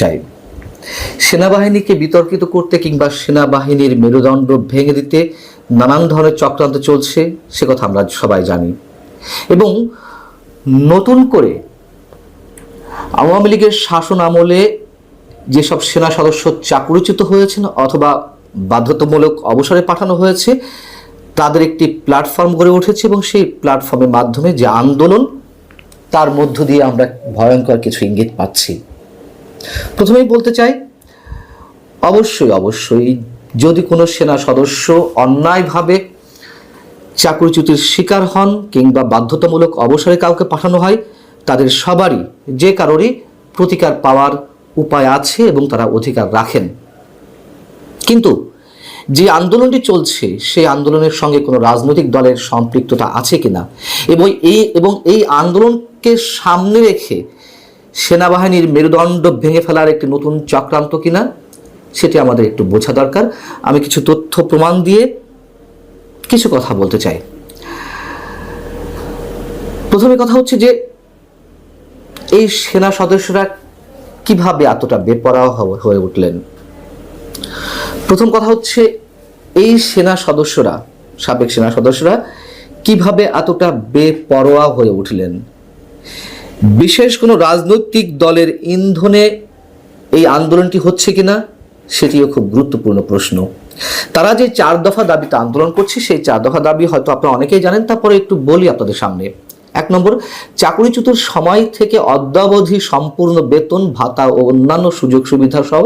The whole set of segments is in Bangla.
চাই। সেনাবাহিনীকে বিতর্কিত করতে কিংবা সেনাবাহিনীর মেরুদণ্ড ভেঙে দিতে নানান ধরনের চক্রান্ত চলছে, সে কথা আমরা সবাই জানি। এবং নতুন করে আওয়ামী লীগের শাসন আমলে যেসব সেনা সদস্য চাকরিচ্যুত হয়েছেন অথবা বাধ্যতামূলক অবসরে পাঠানো হয়েছে, তাদের একটি প্ল্যাটফর্ম গড়ে উঠেছে এবং সেই প্ল্যাটফর্মের মাধ্যমে যে আন্দোলন, তার মধ্য দিয়ে আমরা ভয়ঙ্কর কিছু ইঙ্গিত পাচ্ছি। প্রথমেই বলতে চাই, অবশ্যই অবশ্যই যদি কোনো সেনা সদস্য অন্যায়ভাবে চাকরিচ্যুতির শিকার হন কিংবা বাধ্যতামূলক অবসরে কাউকে পাঠানো হয়, তাদের সবারই যে কারোরই প্রতিকার পাওয়ার উপায় আছে এবং তারা অধিকার রাখেন। কিন্তু যে আন্দোলনটি চলছে, সেই আন্দোলনের সঙ্গে কোনো রাজনৈতিক দলের সম্পৃক্ততা আছে কিনা? এবং এই এবং এই আন্দোলনকে সামনে রেখে সেনাবাহিনীর মেরুদণ্ড ভেঙে ফেলার একটি নতুন চক্রান্ত কিনা, সেটি আমাদের একটু বোঝা দরকার। আমি কিছু তথ্য প্রমাণ দিয়ে কিছু কথা বলতে চাই। প্রথমে কথা হচ্ছে যে, এই সেনা সদস্যরা কীভাবে এতটা বেপরোয়া হয়ে উঠলেন? প্রথম কথা হচ্ছে, এই সেনা সদস্যরা, সাবেক সেনা সদস্যরা কীভাবে এতটা বেপরোয়া হয়ে উঠলেন? বিশেষ কোনো রাজনৈতিক দলের ইন্ধনে এই আন্দোলনটি হচ্ছে কিনা, সেটিও খুব গুরুত্বপূর্ণ প্রশ্ন। তারা যে চার দফা দাবিতে আন্দোলন করছে, সেই চার দফা দাবি হয়তো আপনারা অনেকেই জানেন, তারপরে একটু বলি আপনাদের সামনে। এক নম্বর চাকরিচ্যুতর সময় থেকে অদ্যাবধি সম্পূর্ণ বেতন, ভাতা ও অন্যান্য সুযোগ সুবিধা সহ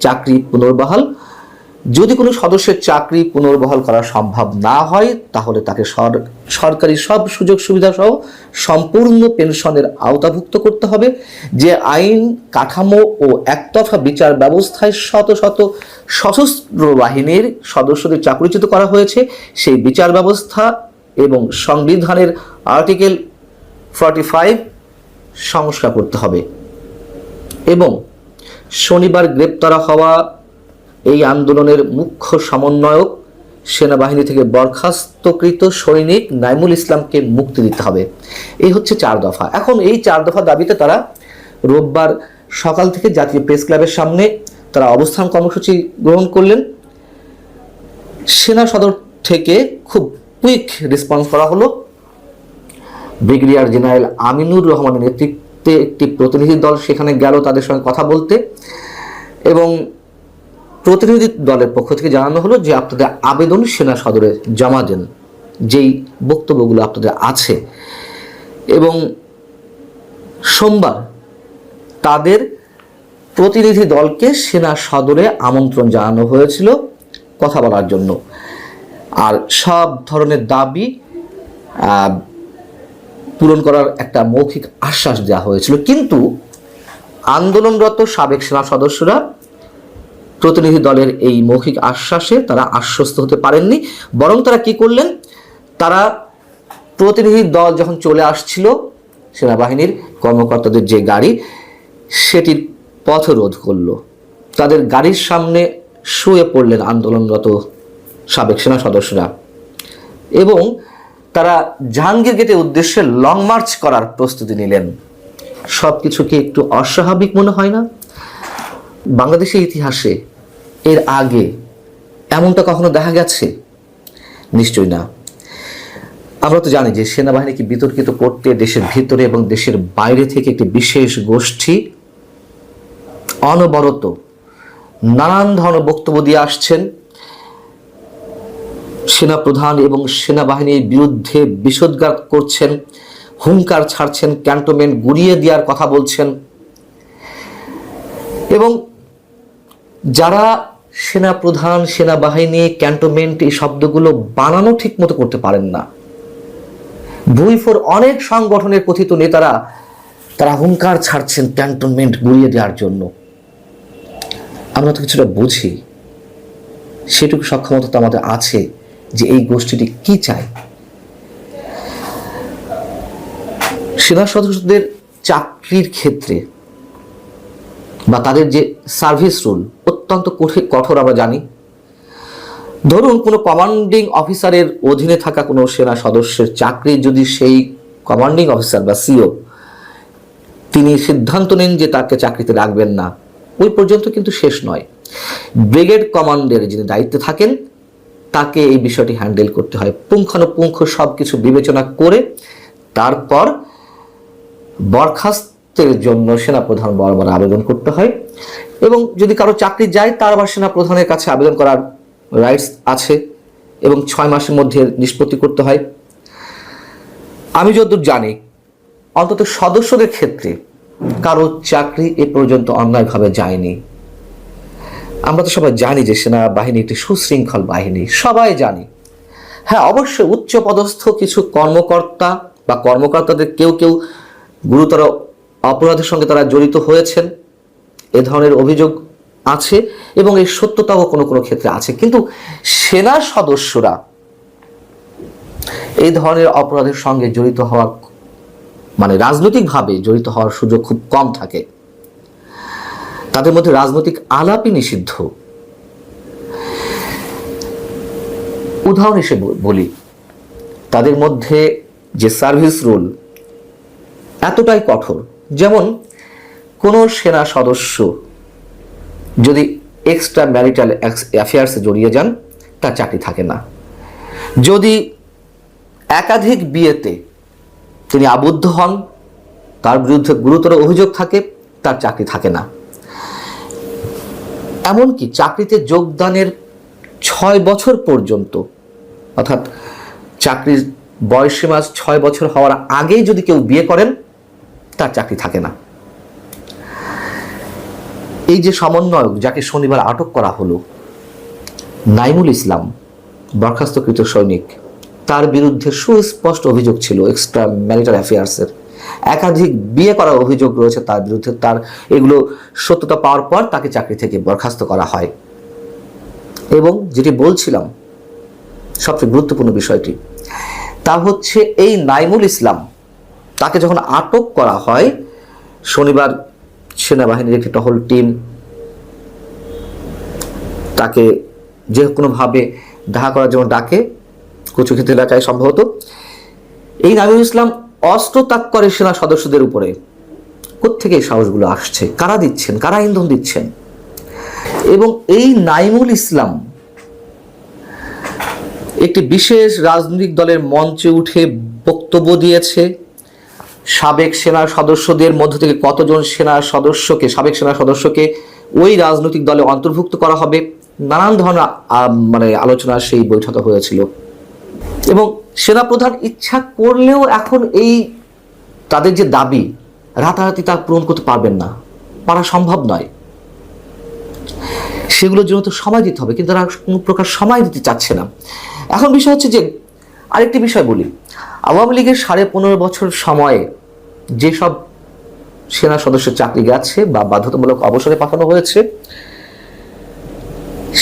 চাকরি পুনর্বহাল। যদি কোনো সদস্যের চাকরি পুনর্বহাল করা সম্ভব না হয়, তাহলে তাকে সর- সরকারি সব সুযোগ সুবিধা সহ সম্পূর্ণ পেনশনের আওতাভুক্ত করতে হবে। যে আইন, কাঠামো ও একতরফা বিচার ব্যবস্থায় শত শত সশস্ত্র বাহিনীর সদস্যদের চাকরিচ্যুত করা হয়েছে, সেই বিচার ব্যবস্থা এবং সংবিধানের আর্টিকেল ফর্টি ফাইভ সংস্কার করতে হবে। এবং শনিবার গ্রেপ্তার হওয়া এই আন্দোলনের মুখ্য সমন্বয়ক সেনাবাহিনী থেকে বরখাস্তকৃত সৈনিক নাইমুল ইসলামকে মুক্তি দিতে হবে। এই হচ্ছে চার দফা। এখন এই চার দফা দাবিতে তারা রোববার সকাল থেকে জাতীয় প্রেস ক্লাবের সামনে তারা অবস্থান কর্মসূচি গ্রহণ করলেন। সেনা সদর থেকে খুব কুইক রেসপন্স করা হলো। ব্রিগেডিয়ার জেনারেল আমিনুর রহমানের নেতৃত্বে একটি প্রতিনিধি দল সেখানে গেল তাদের সঙ্গে কথা বলতে এবং প্রতিনিধি দলের পক্ষ থেকে জানানো হলো যে আপনাদের আবেদন সেনা সদরে জমা দেন, যেই বক্তব্যগুলো আপনাদের আছে। এবং সোমবার তাদের প্রতিনিধি দলকে সেনা সদরে আমন্ত্রণ জানানো হয়েছিল কথা বলার জন্য। আর সব ধরনের দাবি পূরণ করার একটা মৌখিক আশ্বাস দেওয়া হয়েছিল। কিন্তু আন্দোলনরত সাবেক সেনা সদস্যরা প্রতিনিধি দলের এই মৌখিক আশ্বাসে তারা আশ্বস্ত হতে পারেননি। বরং তারা কি করলেন? তারা প্রতিনিধি দল যখন চলে আসছিল, সেনাবাহিনীর কর্মকর্তাদের যে গাড়ি, সেটির পথ রোধ করল। তাদের গাড়ির সামনে শুয়ে পড়লেন আন্দোলনরত সাবেক সেনা সদস্যরা। এবং তারা জাহাঙ্গীর গেটের উদ্দেশ্যে লং মার্চ করার প্রস্তুতি নিলেন। সব কিছুকে একটু অস্বাভাবিক মনে হয় না? বাংলাদেশের ইতিহাসে এর আগে এমনটা কখনো দেখা গেছে? নিশ্চয়ই না। আমরা তো জানি যে সেনাবাহিনীকে বিতর্কিত করতে দেশের ভিতরে এবং দেশের বাইরে থেকে একটি বিশেষ গোষ্ঠী অনবরত নানান ধরনের বক্তব্য দিয়ে আসছেন। সেনাপ্রধান এবং সেনাবাহিনীর বিরুদ্ধে বিষোদ্গার করছেন, হুঙ্কার ছাড়ছেন, ক্যান্টনমেন্ট গুড়িয়ে দেওয়ার কথা বলছেন। এবং যারা সেনাপ্রধান, সেনাবাহিনী, ক্যান্টনমেন্ট এই শব্দগুলো বানানো ঠিক মতো করতে পারেন না। ভুইফোর অনেক সংগঠনের কথিত নেতারা, তারা হুঙ্কার ছাড়ছেন ক্যান্টনমেন্ট গুড়িয়ে দেওয়ার জন্য। আমরা তো কিছুটা বুঝি। সেটুকু সক্ষমতা তো আমাদের আছে যে এই গোষ্ঠীটি কি চায়। সেনা সদস্যদের চাকরির ক্ষেত্রে বা তাদের যে সার্ভিস রুল অত্যন্ত কঠি- কঠোর আমরা জানি। ধরুন, কোনো কমান্ডিং অফিসারের অধীনে থাকা কোনো সেনা সদস্যের চাকরি যদি সেই কমান্ডিং অফিসার বা সিও তিনি সিদ্ধান্ত নেন যে তাকে চাকরিতে রাখবেন না, ওই পর্যন্ত কিন্তু শেষ নয়। ব্রিগেড কমান্ডের যিনি দায়িত্বে থাকেন, তাকে এই বিষয়টি হ্যান্ডেল করতে হয়। পুঙ্খানুপুঙ্খ সব কিছু বিবেচনা করে তারপর বরখাস্তের জন্য সেনাপ্রধান বরাবর আবেদন করতে হয়। এবং যদি কারও চাকরি যায়, তার আবার সেনাপ্রধানের কাছে আবেদন করার রাইটস আছে এবং ছয় মাসের মধ্যে নিষ্পত্তি করতে হয়। আমি যতদূর জানি, অন্তত সদস্যদের ক্ষেত্রে কারও চাকরি এ পর্যন্ত অন্যায়ভাবে যায়নি। আমরা তো সবাই জানি যে সেনাবাহিনী একটি সুশৃঙ্খল বাহিনী, সবাই জানি। হ্যাঁ অবশ্যই উচ্চ পদস্থ কিছু কর্মকর্তা বা কর্মকর্তাদের কেউ কেউ গুরুতর অপরাধের সঙ্গে তারা জড়িত হয়েছেন, এ ধরনের অভিযোগ আছে এবং এই সত্যতাও কোনো কোনো ক্ষেত্রে আছে। কিন্তু সেনা সদস্যরা এই ধরনের অপরাধের সঙ্গে জড়িত হওয়ার মানে রাজনৈতিকভাবে জড়িত হওয়ার সুযোগ খুব কম থাকে। তাদের মধ্যে রাজনৈতিক আলাপই নিষিদ্ধ। উদাহরণ হিসেবে বলি, তাদের মধ্যে যে সার্ভিস রুল এতটাই কঠোর যেমন কোনো সেনা সদস্য যদি এক্সট্রা ম্যারিটাল অ্যাফেয়ার্সে জড়িয়ে যান, তার চাকরি থাকে না। যদি একাধিক বিয়েতে তিনি আবদ্ধ হন, তার বিরুদ্ধে গুরুতর অভিযোগ থাকে, তার চাকরি থাকে না। এমনকি চাকরিতে যোগদানের ছয় বছর পর্যন্ত, অর্থাৎ চাকরির বয়সীমা ছয় বছর হওয়ার আগেই যদি কেউ বিয়ে করেন তার চাকরি থাকে না। এই যে সমন্বয়ক যাকে শনিবার আটক করা হলো, নাইমুল ইসলাম, বরখাস্তকৃত সৈনিক, তার বিরুদ্ধে সুস্পষ্ট অভিযোগ ছিল এক্সট্রা ম্যারিটাল অ্যাফেয়ার্সের একাধিক বিয়ে করার অভিযোগ রয়েছে তার বিরুদ্ধে, তার এগুলো সত্যতা পাওয়ার পর তাকে চাকরি থেকে বরখাস্ত করা হয়। এবং যেটি বলছিলাম, সবচেয়ে গুরুত্বপূর্ণ বিষয়টি, তা হচ্ছে এই নাইমুল ইসলাম তাকে যখন আটক করা হয়, শনিবার সেনাবাহিনীর একটি টহল টিম তাকে যে কোনোভাবে দেখা করার জন্য ডাকে কচুক্ষেত এলাকায় সম্ভবত। এই নাইমুল ইসলাম অস্ত্র তাক করে সেনা সদস্যদের উপরে। কোথেকে এই সাহসগুলো আসছে? কারা দিচ্ছেন? কারা ইন্ধন দিচ্ছেন? এবং এই নাইমুল ইসলাম একটি বিশেষ রাজনৈতিক দলের মঞ্চে উঠে বক্তব্য দিয়েছে। সাবেক সেনা সদস্যদের মধ্য থেকে কতজন সেনা সদস্যকে, সাবেক সেনা সদস্যকে ওই রাজনৈতিক দলে অন্তর্ভুক্ত করা হবে? নানান ধরনের মানে আলোচনা সেই বৈঠকে হয়েছিল। এবং সেনাপ্রধান ইচ্ছা করলেও এখন এই তাদের যে দাবি, রাতারাতি তা পূরণ করতে পারবেন না। পারা সম্ভব নয়। সেগুলোর জন্য তো সময় দিতে হবে, কিন্তু তারা কোনো প্রকার সময় দিতে চাচ্ছে না। এখন বিষয় হচ্ছে যে, আরেকটি বিষয় বলি। আওয়ামী লীগের সাড়ে পনেরো বছর সময়ে যেসব সেনা সদস্য চাকরি গেছে বা বাধ্যতামূলক অবসরে পাঠানো হয়েছে,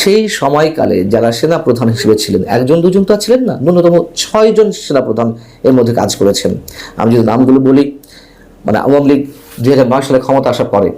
সেই সময়কালে যারা সেনা প্রধান হিসেবে ছিলেন, একজন, দুজন তো ছিলেন না, ন্যূনতম ছয়জন সেনা প্রধান এর মধ্যে কাজ করেছেন। আমি যদি নামগুলো বলি মানে আওয়ামী লীগ দুই হাজার নয় সালে ক্ষমতা আসার পরে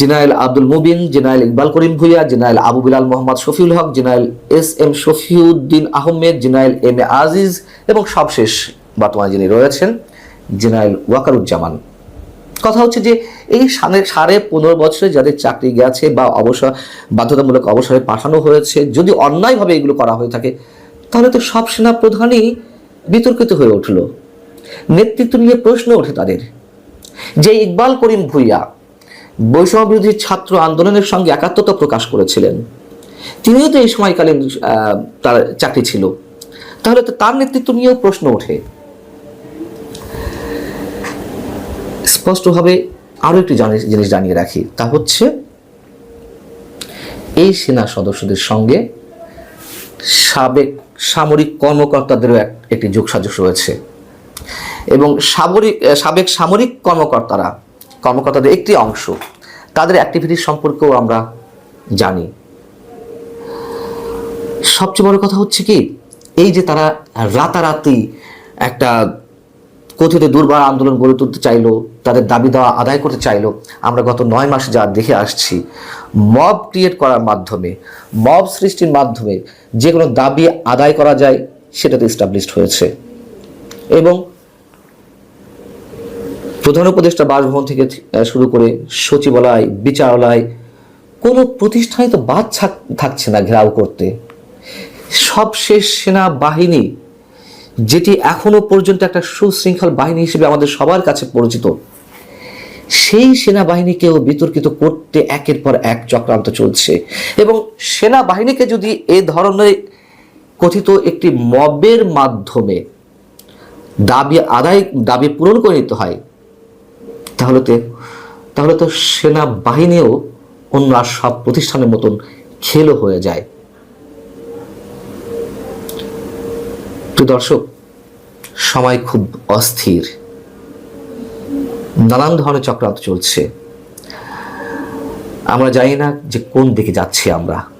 general Abdul Mubin general Iqbal Karim Bhuiyan general Abu Belal Mohammad Shafiul Haque general S M Shafiuddin Ahmed general M A Aziz এবং সবশেষ বর্তমানে যিনি রয়েছেন জেনারেল ওয়াকারুজ্জামান। কথা হচ্ছে যে এই সাড়ে সাড়ে পনেরো বছরে যাদের চাকরি গেছে বা অবসর বাধ্যতামূলক অবসরে পাঠানো হয়েছে, যদি অন্যায়ভাবে এগুলো করা হয়ে থাকে, তাহলে তো সব সেনা প্রধানই বিতর্কিত হয়ে উঠল। নেতৃত্ব নিয়ে প্রশ্ন ওঠে তাদের। যে ইকবাল করিম ভুইয়া বৈষম্য বিরোধী ছাত্র আন্দোলনের সঙ্গে একাত্মতা প্রকাশ করেছিলেন। তিনিও তো এই সময়কালীন তার চাকরি ছিল। তাহলে তো তার নেতৃত্ব নিয়েও প্রশ্ন ওঠে। স্পষ্টভাবে আরও একটি জিনিস জানিয়ে রাখি। তা হচ্ছে, এই সেনা সদস্যদের সঙ্গে সাবেক সামরিক কর্মকর্তাদেরও এক- একটি যোগসাজশ রয়েছে। এবং সামরিক, সাবেক সামরিক কর্মকর্তারা কর্মকর্তাদের একটি অংশ। তাদের অ্যাক্টিভিটির সম্পর্কেও আমরা জানি। সবচেয়ে বড় কথা হচ্ছে কি, এই যে তারা রাতারাতি একটা কথিত দুর্বার আন্দোলন গড়ে তুলতে চাইলো, তাদের দাবি দেওয়া আদায় করতে চাইলো, আমরা গত নয় মাস যা দেখে আসছি মব ক্রিয়েট করার মাধ্যমে মব সৃষ্টির মাধ্যমে যে কোনো দাবি আদায় করা যায় সেটাতে এস্টাবলিশড হয়েছে। এবং প্রধান উপদেষ্টা বাসভবন থেকে শুরু করে সচিবালয়, বিচারালয়, কোনো প্রতিষ্ঠানে তো বাদ থাকছে না ঘেরাও করতে। সব শেষ সেনা বাহিনী যেটি এখনও পর্যন্ত একটা সুশৃঙ্খল বাহিনী হিসেবে আমাদের সবার কাছে পরিচিত, সেই সেনাবাহিনীকেও বিতর্কিত করতে একের পর এক চক্রান্ত চলছে। এবং সেনাবাহিনীকে যদি এ ধরনের কথিত একটি মবের মাধ্যমে দাবি আদায়, দাবি পূরণ করে নিতে হয় তাহলে তো তাহলে তো সেনাবাহিনীও অন্য আর সব প্রতিষ্ঠানের মতন খেলো হয়ে যায়। প্রিয় দর্শক, সময় খুব অস্থির। নানান ধরনের চক্রান্ত চলছে। আমরা জানি না যে কোন দিকে যাচ্ছি আমরা।